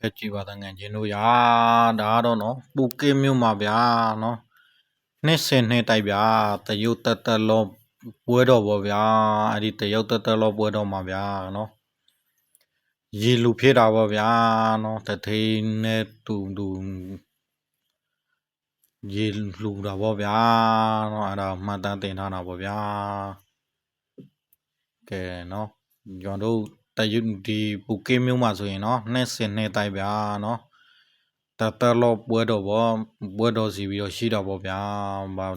ဖက်ကြည့်ပါတငယ်ချင်းတို့ရာဒါကတော့နော်ပူကေမြို့မှာဗျာနော်နှစ်စင်နှစ်တိုက်ဗျာတရုတ်တက်တက်လောပွဲတော်ပေါ့ဗျာအဲ့ဒီတရုတ်တက်တက်လောပွဲတော်မှာဗျာနော်ရေလူဖြစ်တာပေါ့ဗျာနော်တထိန်နဲ့တူတူရေလူတာပေါ့ဗျာနော်အဲ့ဒါမှတ်တမ်းတင်ထားတာပေါ့ဗျာကဲနော်ကျွန်တော်တို့ တရုတ်ဒီပူကေမြို့မှာဆိုရင်နော်နှစ်စင်နှစ်တိုက်ဗျာနော်တတလောပွဲတော်ပေါ့ပွဲတော်စီပြီးတော့ရှိတာပေါ့ဗျာဘာ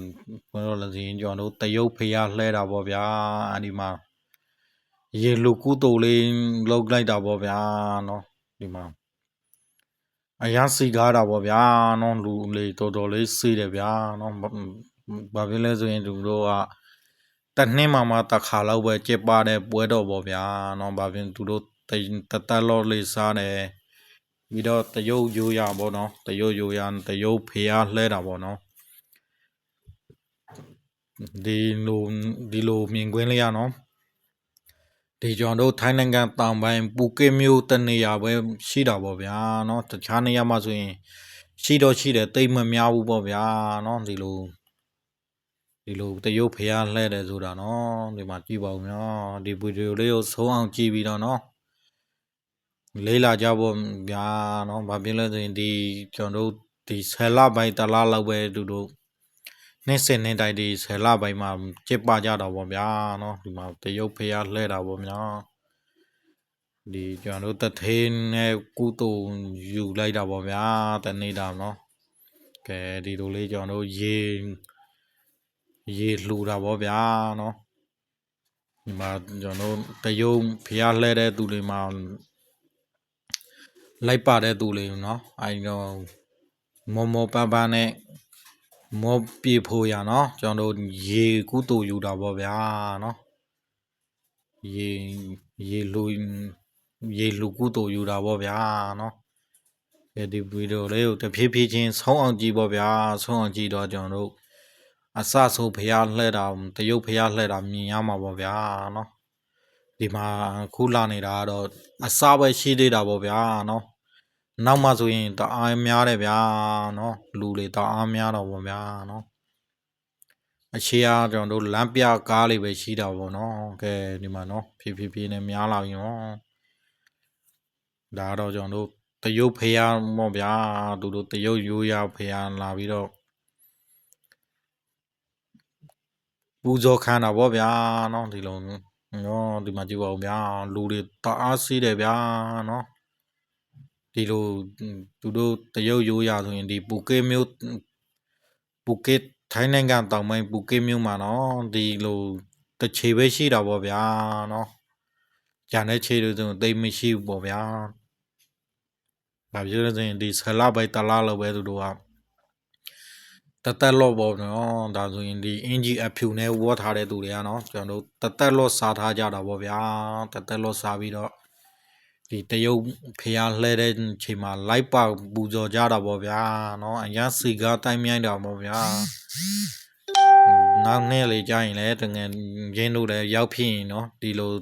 ပွဲတော်လည်းစီရင်ကျွန်တော်တို့တရုတ်ဖျားလှဲတာပေါ့ဗျာအဲ့ဒီမှာရေလူကူတူလေးလောက်လိုက်တာပေါ့ဗျာနော်ဒီမှာအရန်စီကားတာပေါ့ဗျာနော်လူလေးတော်တော်လေးစီးတယ်ဗျာနော်ဘာဖြစ်လဲဆိုရင်သူတို့က တနှစ်မှမှတစ်ခါလောက်ပဲကျစ်ပါတဲ့ပွဲတော်ပေါ့ဗျာနော်ဘာဖြစ်သူတို့တတလောလေးစားတယ်ပြီးတော့တရုတ်ရိုးရပေါ့နော်တရုတ်ရိုးရတရုတ်ဖျားလှဲတာပေါ့နော်ဒီလိုဒီလိုမြင်ကွင်းလေးရနော်ဒီကျွန်တော်တို့ထိုင်းနိုင်ငံတောင်ပိုင်းပူကေမြို့တနေရာပဲရှိတာပေါ့ဗျာနော်တခြားနေရာမှာဆိုရင်ရှိတော့ရှိတယ်တိတ်မများဘူးပေါ့ဗျာနော်ဒီလို ဒီလိုတရုတ်ဖျားလှဲတယ်ဆိုတာနော်ဒီမှာကြည့်ပါဦးနော်ဒီဗီဒီယိုလေးကိုဆုံးအောင်ကြည့်ပြီးတော့နော်လေးလာကြဖို့ဗျာနော်ဘာဖြစ်လဲဆိုရင်ဒီကျွန်တော်တို့ဒီဆယ်လပိုင်းတလားလောက်ပဲသူတို့နေ့စဉ်နေ့တိုင်းဒီဆယ်လပိုင်းမှာကျစ်ပကြတော့ဗောဗျာနော်ဒီမှာတရုတ်ဖျားလှဲတာဗောဗျာဒီကျွန်တော်တို့တထင်းနဲ့ကုတုံယူလိုက်တာဗောဗျာတနေတာနော်ကဲဒီလိုလေးကျွန်တော်တို့ရေ ရေလှူတာဗောဗျာနော်ဒီမှာကျွန်တော်တို့တရုတ်ဖျားလှဲတဲ့သူတွေမှာလိုက်ပါတဲ့သူလေးနော်အဲဒီတော့မော်မော်ပပနဲ့မော်ပြေဖို့ရနော်ကျွန်တော်တို့ရေကုတူယူတာပေါ့ဗျာနော်ရေရေလူရေလူကုတူယူတာပေါ့ဗျာနော်ဒီဗီဒီယိုလေးကိုတဖြည်းဖြည်းချင်းဆုံးအောင်ကြည့်ပေါ့ဗျာဆုံးအောင်ကြည့်တော့ကျွန်တော်တို့ အစဆိုဖျားလှဲတာတရုတ်ဖျားလှဲတာမြင်ရမှာပေါ့ဗျာနော်ဒီမှာခုလာနေတာကတော့အစပဲရှိသေးတာပေါ့ဗျာနော်နောက်မှဆိုရင်တအားများတယ်ဗျာနော်လူတွေတအားများတော့ဗောဗျာနော်အခြေအားကျွန်တော်တို့လမ်းပြကားလေးပဲရှိတာဗောနော်ကဲဒီမှာနော်ဖြည်းဖြည်းဖြည်းနဲ့များလာပြီနော်ဒါတော့ကျွန်တော်တို့တရုတ်ဖျားမော့ဗျာသူတို့တရုတ်ရိုးရဖျားလာပြီးတော့ ပူဇော်ခံတာဗောဗျာနော်ဒီလိုနော်ဒီမှာကြည့်ပါဦးဗျာလူတွေတအားစီးတယ်ဗျာနော်ဒီလိုသူတို့တရုတ်ရိုးရာဆိုရင်ဒီပူကေမြို့ပူကေထိုင်းနိုင်ငံတောင်ပိုင်းပူကေမြို့မှာနော်ဒီလိုတချေပဲရှိတာပေါ့ဗျာနော်ကြံတဲ့ခြေတွေဆိုတိတ်မရှိဘူးပေါ့ဗျာဘာဖြစ်လဲဆိုရင်ဒီဆလာပိုက်တလားလောက်ပဲသူတို့က တသက်လော့ပေါ့နော်ဒါဆိုရင်ဒီအင်ဂျီအဖြူနဲ့ဝေါ်ထားတဲ့သူတွေကနော်ကျွန်တော်တို့တသက်လော့စားထားကြတာပေါ့ဗျာတသက်လော့စားပြီးတော့ဒီတရုတ်ဖျားလှဲတဲ့ချိန်မှာလိုက်ပါပူဇော်ကြတာပေါ့ဗျာနော်အရန်စီကားတိုင်းမြိုင်းတာပေါ့ဗျာနောက်နေ့လေကြာရင်လည်းတငယ်ချင်းတို့လည်းရောက်ဖြစ်ရင်နော်ဒီလို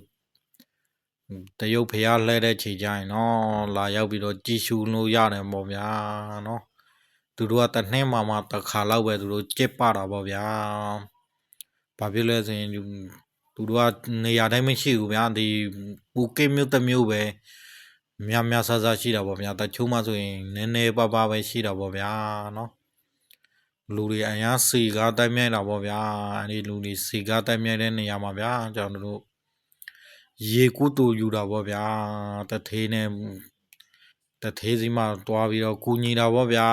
တရုတ်ဖျားလှဲတဲ့ချိန်ကြာရင်နော်လာရောက်ပြီးတော့ကြည်ရှူလို့ရတယ်ပေါ့ဗျာနော် သူတို့ကတနှင်းမှမှတစ်ခါလောက်ပဲသူတို့ကြစ်ပတာပေါ့ဗျာဘာဖြစ်လဲဆိုရင်သူတို့ကနေရာတိုင်းမရှိဘူးဗျာဒီပူကိမြို့တစ်မြို့ပဲများများဆဆရှိတာပေါ့ဗျာတချို့မှဆိုရင်နည်းနည်းပါးပါးပဲရှိတာပေါ့ဗျာနော်လူတွေအများစီကားတိုက်မြိုက်တာပေါ့ဗျာအဲဒီလူတွေစီကားတိုက်မြိုက်တဲ့နေရာမှာဗျာကျွန်တော်တို့ရေကူးတူယူတာပေါ့ဗျာတထေးနဲ့ တထေးစီမှာတွားပြီးတော့ကူညီတာပေါ့ဗျာ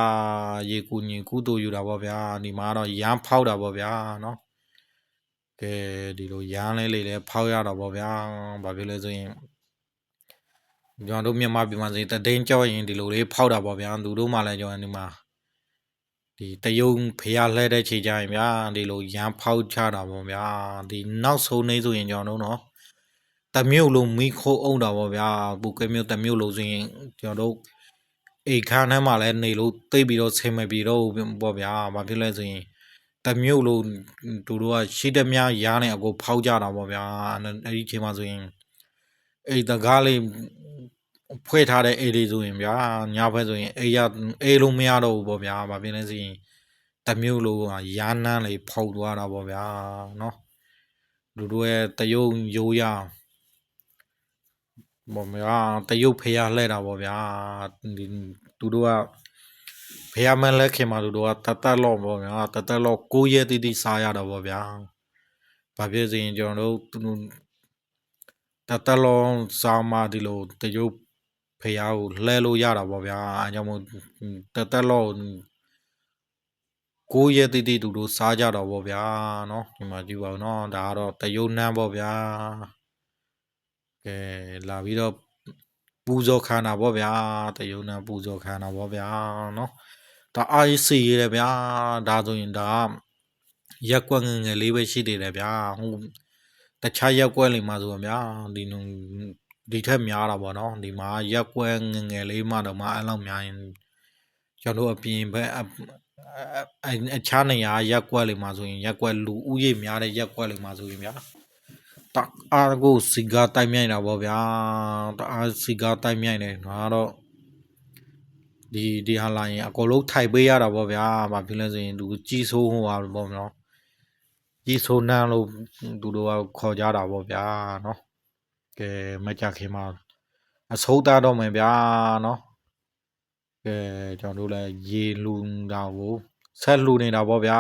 ရေကူညီကူးတူယူတာပေါ့ဗျာဒီမှာတော့ရမ်းဖောက်တာပေါ့ဗျာနော်ကဲဒီလိုရမ်းလေးလေးလည်းဖောက်ရတာပေါ့ဗျာဘာဖြစ်လဲဆိုရင်ကျွန်တော်တို့မြန်မာပြည်မှာဆိုရင်တည်င်းကြောက်ရင်ဒီလိုလေးဖောက်တာပေါ့ဗျာသူတို့မှလည်းကျွန်တော်ဒီမှာဒီတယုံဖျားလှဲတဲ့ခြေကြရင်ဗျာဒီလိုရမ်းဖောက်ချတာပေါ့ဗျာဒီနောက်ဆုံးနေဆိုရင်ကျွန်တော်တို့နော် တမျိုးလုံးမိခိုးအောင်တာပေါ့ဗျာပူကဲမျိုးတမျိုးလုံးဆိုရင်ကျွန်တော်တို့အိတ်ခမ်းထဲမှာလည်းနေလို့တိတ်ပြီးတော့ဆင်မပြီးတော့ပေါ့ဗျာဘာဖြစ်လဲဆိုရင်တမျိုးလုံးသူတို့ကရှိတများရားနေအကိုဖောက်ကြတာပေါ့ဗျာအဲ့ဒီချိန်မှာဆိုရင်အိတ်တကားလေးဖွဲ့ထားတဲ့အိမ်တွေဆိုရင်ဗျာညဘက်ဆိုရင်အိမ်ရအိမ်လုံးမရတော့ဘူးပေါ့ဗျာဘာဖြစ်လဲဆိုရင်တစ်မျိုးလုံးကရာနန်းလေးဖောက်သွားတာပေါ့ဗျာနော်လူတို့ရဲ့တယုံရိုးရ ပေါ့ဗျာတယုတ်ဖျားလှဲ့တာပေါ့ဗျာဒီသူတို့ကဖျားမလဲခင်မှာသူတို့ကတတ်တက်တော့ပေါ့ဗျာတတ်တက်တော့ကိုးရဲတိတိစားရတော့ပေါ့ဗျာဘာဖြစ်စရင်ကျွန်တော်တို့သူတတ်တက်လုံးစားမှဒီလိုတယုတ်ဖျားကိုလှဲလို့ရတာပေါ့ဗျာအဲကြောင့်မို့တတ်တက်လို့ကိုးရဲတိတိသူတို့စားကြတော့ပေါ့ဗျာနော်ဒီမှာကြည့်ပါဦးနော်ဒါကတော့တယုတ်နန်းပေါ့ဗျာ ကဲလာပြီးတော့ပူဇော်ခန္ဓာဗောဗျာတယုံနာပူဇော်ခန္ဓာဗောဗျာနော်ဒါအာရစီရယ်ဗျာဒါဆိုရင်ဒါရက်ကွက်ငယ်ငယ်လေးပဲရှိသေးတယ်ဗျာဟိုတခြားရက်ကွက်လေးမှာဆိုရင်ဗျာဒီနုဒီထက်များတာဗောနော်ဒီမှာရက်ကွက်ငယ်ငယ်လေးမှတော့မှအဲ့လောက်များရင်ကျွန်တော်တို့အပြင်ဘက်အအအခြားနေရာရက်ကွက်လေးမှာဆိုရင်ရက်ကွက်လူဥယေများတဲ့ရက်ကွက်လေးမှာဆိုရင်ဗျာ တအားကိုစီကားတိုက်မြိုက်တာဗောဗျာတအားစီကားတိုက်မြိုက်တယ်ငါတော့ဒီဒီဟာလာရင်အကုန်လုံးထိုက်ပေးရတာဗောဗျာဘာဖြစ်လဲဆိုရင်သူကြီးဆိုးဟိုပါဗောနော်ကြီးဆိုးနန်းလို့သူတို့ကခေါ်ကြတာဗောဗျာနော်ကဲမကြခင်မှာအစိုးသားတော့မယ်ဗျာနော်ကဲကျွန်တော်တို့လည်းရေလူတာကိုဆက်လူနေတာဗောဗျာ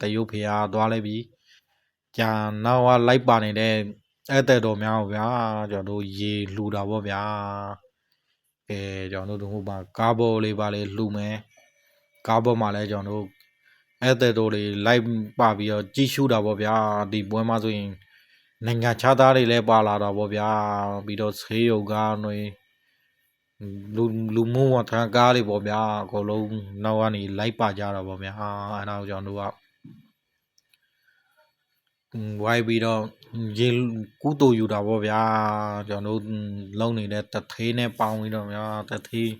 တရုတ်ဖေဟာသွားလိုက်ပြီ ကြာနောက်ကလိုက်ပါနေတဲ့ဧည့်သည်တော်များကိုဗျာကျွန်တော်တို့ရေလှူတာပေါ့ဗျာအဲကျွန်တော်တို့ဟိုမှာကားဘောလေးပါလေးလှူမယ်ကားဘောမှာလည်းကျွန်တော်တို့ဧည့်သည်တော်တွေလိုက်ပါပြီးတော့ကြီးရှုတာပေါ့ဗျာဒီပွဲမှာဆိုရင်နိုင်ငံခြားသားတွေလည်းပါလာတာပေါ့ဗျာပြီးတော့ဆေးရုံကားတွေလူလူမှုဝန်ထမ်းကားတွေပေါ့ဗျာအကုန်လုံးနောက်ကနေလိုက်ပါကြတာပေါ့ဗျာအဲ့ဒါကိုကျွန်တော်တို့က ဝိုင်းပြီးတော့ရေကုတူယူတာပေါ့ဗျာကျွန်တော်တို့လုံနေတဲ့တထေးနဲ့ပေါင်းပြီးတော့ဗျာတထေး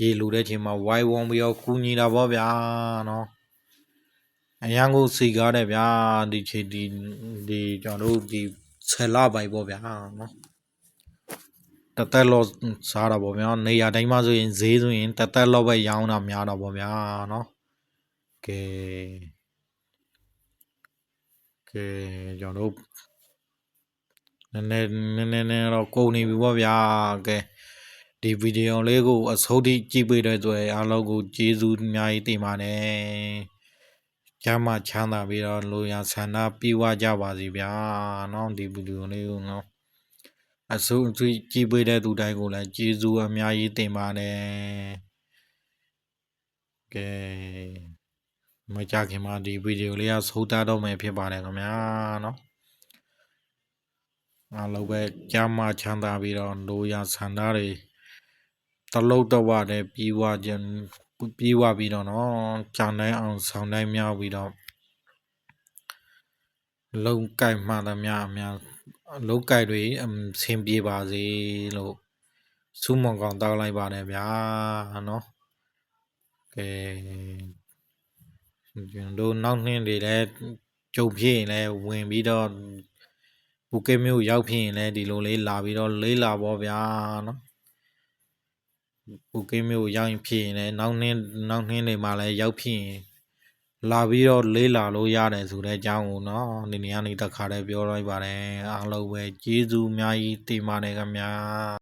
ရေလူတဲ့ချိန်မှာဝိုင်းဝန်းပြီးတော့ကူညီတာပေါ့ဗျာနော်အရန်ကိုစီကားတယ်ဗျာဒီချိန်ဒီဒီကျွန်တော်တို့ဒီဆယ်လပိုင်ပေါ့ဗျာနော်တသက်လောစားတာပေါ့ဗျာနေရာတိုင်းမှာဆိုရင်ဈေးဆိုရင်တသက်လောပဲရောင်းတာများတာပေါ့ဗျာနော်ကဲ ကဲကျွန်တော်တို့နည်းနည်းနည်းနည်းနည်းတော့ကုန်နေပြီပေါ့ဗျာကဲဒီဗီဒီယိုလေးကိုအဆုံးထိကြည့်ပေးတဲ့အတွက်အားလုံးကိုကျေးဇူးအများကြီးတင်ပါတယ်ကျမ်းမချမ်းသာပြီးတော့လိုရာဆန္ဒပြည့်ဝကြပါစေဗျာเนาะဒီဗီဒီယိုလေးကိုเนาะအဆုံးထိကြည့်ပေးတဲ့သူတိုင်းကိုလည်းကျေးဇူးအများကြီးတင်ပါတယ်ကဲ မကြခင်မှာဒီဗီဒီယိုလေးကဆုံးသားတော့မယ်ဖြစ်ပါတယ်ခင်ဗျာနော်အားလုံးပဲကြားမချမ်းသာပြီးတော့လိုရာဆန္ဒတွေတလုံးတော့ဝတဲ့ပြီးွားခြင်းပြီးွားပြီးတော့နော်ကြံတိုင်းအောင်ဆောင်တိုင်းမြောက်ပြီးတော့လုံကိုက်မှသမျှအများလုံကိုက်တွေအဆင်ပြေပါစေလို့ဆုမွန်ကောင်တောက်လိုက်ပါတယ်ဗျာနော်ကဲ ကျွန်တော်တို့နောက်နှင်းတွေလည်းကြုံဖြစ်ရင်လည်းဝင်ပြီးတော့ပူကဲမျိုးရောက်ဖြစ်ရင်လည်းဒီလိုလေးလာပြီးတော့လေးလာပေါ့ဗျာနော်ပူကဲမျိုးရောက်ရင်ဖြစ်ရင်လည်းနောက်နှင်းနောက်နှင်းတွေမှာလည်းရောက်ဖြစ်ရင်လာပြီးတော့လေးလာလို့ရတယ်ဆိုတဲ့အကြောင်းကိုနော်ဒီနေရာနေတခါတည်းပြောလိုက်ပါတယ်အားလုံးပဲကျေးဇူးအများကြီးတင်ပါတယ်ခင်ဗျာ